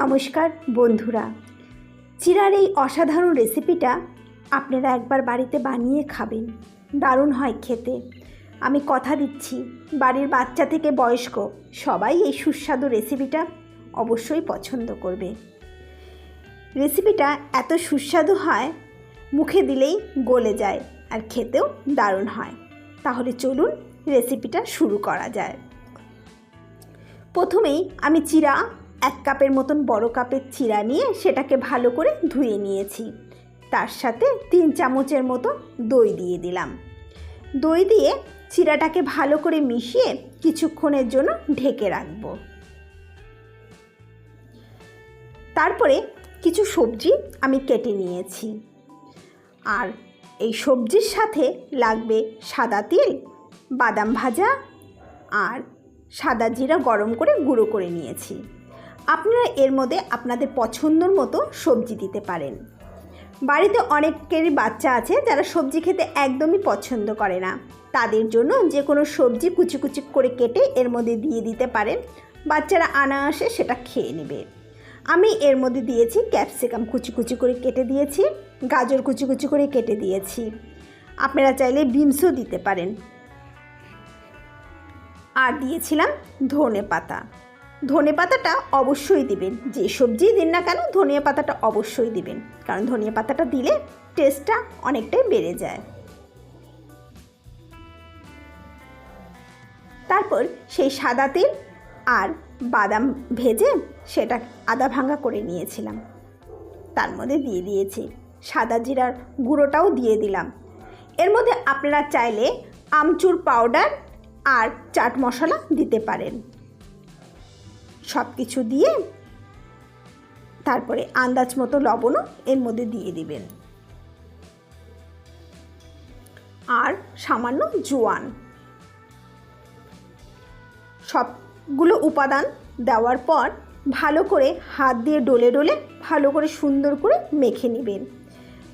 নমস্কার, বন্ধুরা। চিরার এই অসাধারণ রেসিপিটা আপনারা একবার বাড়িতে বানিয়ে খাবেন। দারুণ হয় খেতে। আমি কথা দিচ্ছি, বাড়ির বাচ্চা থেকে বয়স্ক, সবাই এই সুস্বাদু রেসিপিটা অবশ্যই পছন্দ করবে। রেসিপিটা এত সুস্বাদু হয়, মুখে দিলেই গলে যায় আর খেতেও দারুণ হয়। তাহলে চলুন রেসিপিটা শুরু করা যায়। প্রথমেই আমি চিরা এক কাপের মতন বড় কাপের চিরা নিয়ে সেটাকে ভালো করে ধুয়ে নিয়েছি। তার সাথে তিন চামচের মতো দই দিয়ে দিলাম। দই দিয়ে চিরাটাকে ভালো করে মিশিয়ে কিছুক্ষণের জন্য ঢেকে রাখব। তারপরে কিছু সবজি আমি কেটে নিয়েছি। আর এই সবজির সাথে লাগবে সাদা তিল, বাদাম ভাজা আর সাদা জিরা গরম করে গুঁড়ো করে নিয়েছি। আপনারা এর মধ্যে আপনাদের পছন্দর মতো সবজি দিতে পারেন। বাড়িতে অনেকেরই বাচ্চা আছে যারা সবজি খেতে একদমই পছন্দ করে না। তাদের জন্য যে কোনো সবজি কুচি কুচি করে কেটে এর মধ্যে দিয়ে দিতে পারেন। বাচ্চারা আনায়াসে সেটা খেয়ে নেবে। আমি এর মধ্যে দিয়েছি ক্যাপসিকাম কুচি কুচি করে কেটে দিয়েছি, গাজর কুচি কুচি করে কেটে দিয়েছি। আপনারা চাইলে বিনসও দিতে পারেন। আর দিয়েছিলাম ধনে পাতা। ধনে পাতাটা অবশ্যই দিবেন। যে সবজি দিন না কেন, ধনিয়া পাতাটা অবশ্যই দিবেন। কারণ ধনিয়া পাতাটা দিলে টেস্টটা অনেকটাই বেড়ে যায়। তারপর সেই সাদা তেল আর বাদাম ভেজে সেটা আদা ভাঙা করে নিয়েছিলাম। তার মধ্যে দিয়ে দিয়েছি সাদা জিরার গুঁড়োটাও দিয়ে দিলাম। এর মধ্যে আপনারা চাইলে আমচুর পাউডার আর চাট মশলা দিতে পারেন। সব কিছু দিয়ে তারপরে আন্দাজ মতো লবণও এর মধ্যে দিয়ে দিবেন। আর সামান্য জোয়ান। সবগুলো উপাদান দেওয়ার পর ভালো করে হাত দিয়ে ডলে ডলে ভালো করে সুন্দর করে মেখে নেবেন।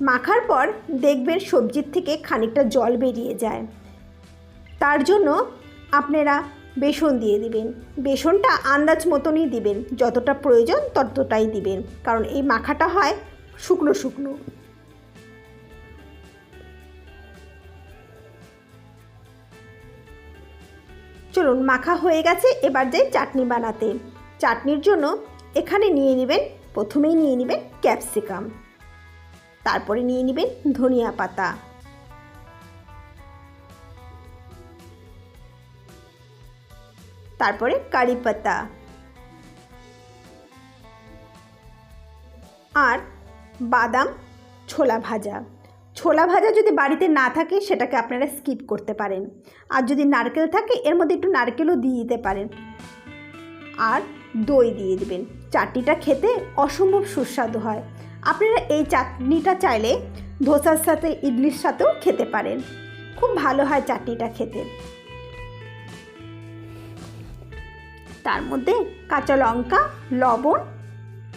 মাখার পর দেখবেন সবজির থেকে খানিকটা জল বেরিয়ে যায়। তার জন্য আপনারা বেসন দিয়ে দিবেন। বেসনটা আন্দাজ মতনই দিবেন। যতটা প্রয়োজন ততটাই দিবেন। কারণ এই মাখাটা হয় শুকনো শুকনো। চলুন, মাখা হয়ে গেছে এবার যাই চাটনি বানাতে। চাটনির জন্য এখানে নিয়ে নেবেন, প্রথমেই নিয়ে নেবেন ক্যাপসিকাম। তারপরে নিয়ে নেবেন ধনিয়া পাতা। তারপরে কারি পাতা। আর বাদাম ছোলা ভাজা। ছোলা ভাজা যদি বাড়িতে না থাকে, সেটাকে আপনারা স্কিপ করতে পারেন। আর যদি নারকেল থাকে, এর মধ্যে একটু নারকেলও দিয়ে দিতে পারেন। আর দই দিয়ে দেবেন। চাটনিটা খেতে অসম্ভব সুস্বাদু হয়। আপনারা এই চাটনিটা চাইলে ধোসার সাথে ইডলির সাথেও খেতে পারেন। খুব ভালো হয় চাটনিটা খেতে। তার মধ্যে কাঁচা লঙ্কা, লবণ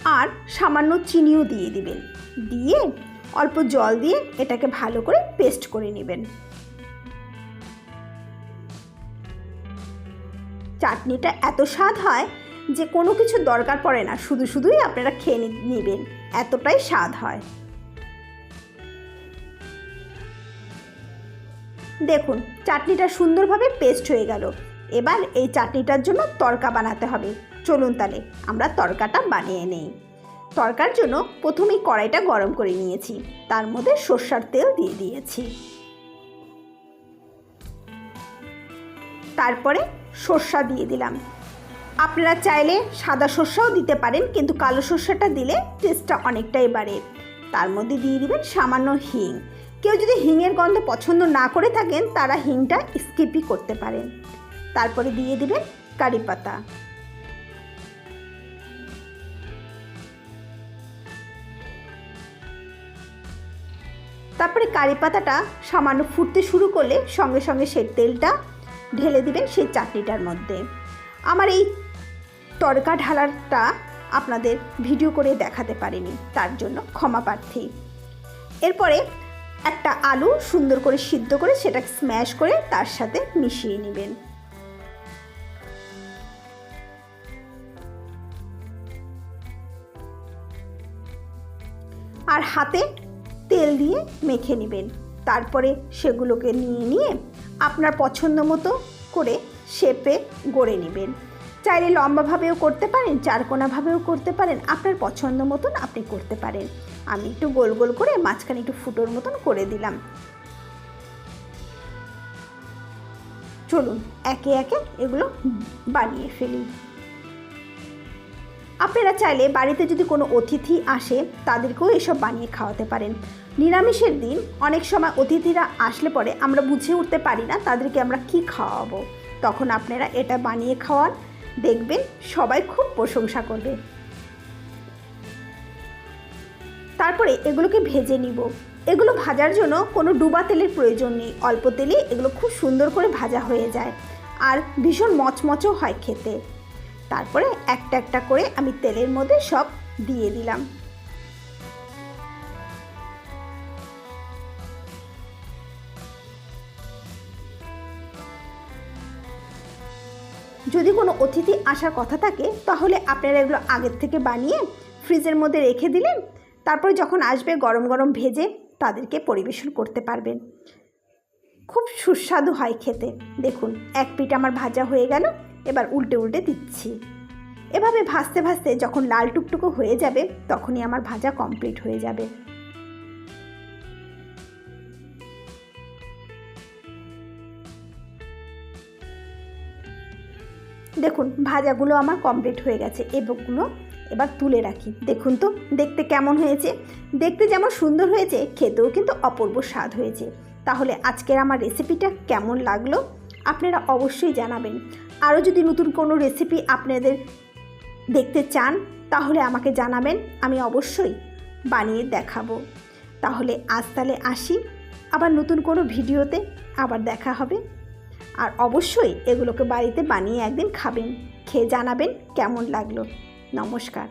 আর সামান্য চিনিও দিয়ে দিবেন। দিয়ে অল্প জল দিয়ে এটাকে ভালো করে পেস্ট করে নেবেন। চাটনিটা এত স্বাদ হয় যে কোনো কিছু দরকার পড়ে না, শুধু শুধুই আপনারা খেয়ে নেবেন। এতটাই স্বাদ হয়। দেখুন, চাটনিটা সুন্দরভাবে পেস্ট হয়ে গেল। এবার এই চাটনিটার জন্য তরকা বানাতে হবে। চলুন তাহলে, আমরা তরকাটা বানিয়ে নেই। তরকার জন্য প্রথমেই কড়াইটা গরম করে নিয়েছি। তার মধ্যে সর্ষার তেল দিয়ে দিয়েছি। তারপরে সর্ষা দিয়ে দিলাম। আপনারা চাইলে সাদা সর্ষাও দিতে পারেন, কিন্তু কালো সর্ষাটা দিলে টেস্টটা অনেকটাই বাড়ে। তার মধ্যে দিয়ে দিবেন সামান্য হিং। কেউ যদি হিংয়ের গন্ধ পছন্দ না করে থাকেন, তারা হিংটা স্কিপই করতে পারেন। তারপরে দিয়ে দিবেন কারি পাতা। তারপরে কারি পাতাটা সামান্য ফুটতে শুরু করলে সঙ্গে সঙ্গে সেই তেলটা ঢেলে দিবেন সেই চাটনিটার মধ্যে। আমার এই তরকা ঢালাটা আপনাদের ভিডিও করে দেখাতে পারিনি, তার জন্য ক্ষমা প্রার্থী। এরপরে একটা আলু সুন্দর করে সিদ্ধ করে সেটা স্ম্যাশ করে তার সাথে মিশিয়ে নেবেন। আর হাতে তেল দিয়ে মেখে নেবেন। তারপরে সেগুলোকে নিয়ে নিয়ে আপনার পছন্দ মতো করে শেপে গড়ে নেবেন। চাইলে লম্বাভাবেও করতে পারেন, চারকোনাভাবেও করতে পারেন, আপনার পছন্দ মতন আপনি করতে পারেন। আমি একটু গোল গোল করে মাঝখানে একটু ফুটোর মতন করে দিলাম। চলুন, একে একে এগুলো বানিয়ে ফেলি। আপনারা চাইলে বাড়িতে যদি কোনো অতিথি আসে, তাদেরকেও এসব বানিয়ে খাওয়াতে পারেন। নিরামিষের দিন অনেক সময় অতিথিরা আসলে পরে আমরা বুঝে উঠতে পারি না তাদেরকে আমরা কি খাওয়াবো। তখন আপনারা এটা বানিয়ে খাওয়ান, দেখবেন সবাই খুব প্রশংসা করবে। তারপরে এগুলোকে ভেজে নিব। এগুলো ভাজার জন্য কোনো ডুবা তেলের প্রয়োজন নেই। অল্প তেলে এগুলো খুব সুন্দর করে ভাজা হয়ে যায়। আর ভীষণ মচমচও হয় খেতে। তারপরে একটা একটা করে আমি তেলের মধ্যে সব দিয়ে দিলাম। যদি কোনো অতিথি আসার কথা থাকে, তাহলে আপনারা এগুলো আগের থেকে বানিয়ে ফ্রিজের মধ্যে রেখে দিলেন, তারপরে যখন আসবে গরম গরম ভেজে তাদেরকে পরিবেশন করতে পারবেন। খুব সুস্বাদু হয় খেতে। দেখুন, এক পিঠ আমার ভাজা হয়ে গেল এবার উল্টে উল্টে দিচ্ছি। এভাবে ভাজতে ভাজতে যখন লাল টুকটুকো হয়ে যাবে, তখনই আমার ভাজা কমপ্লিট হয়ে যাবে। দেখুন, ভাজাগুলো আমার কমপ্লিট হয়ে গেছে এবগুলো এবার তুলে রাখি। দেখুন তো, দেখতে কেমন হয়েছে? দেখতে যেমন সুন্দর হয়েছে, খেতেও কিন্তু অপূর্ব স্বাদ হয়েছে। তাহলে আজকের আমার রেসিপিটা কেমন লাগল? আপনারা অবশ্যই জানাবেন। আরও যদি নতুন কোনো রেসিপি আপনাদের দেখতে চান, তাহলে আমাকে জানাবেন, আমি অবশ্যই বানিয়ে দেখাবো। তাহলে আজ তাহলে আসি, আবার নতুন কোনো ভিডিওতে আবার দেখা হবে। আর অবশ্যই এগুলোকে বাড়িতে বানিয়ে একদিন খাবেন, খেয়ে জানাবেন কেমন লাগল। নমস্কার।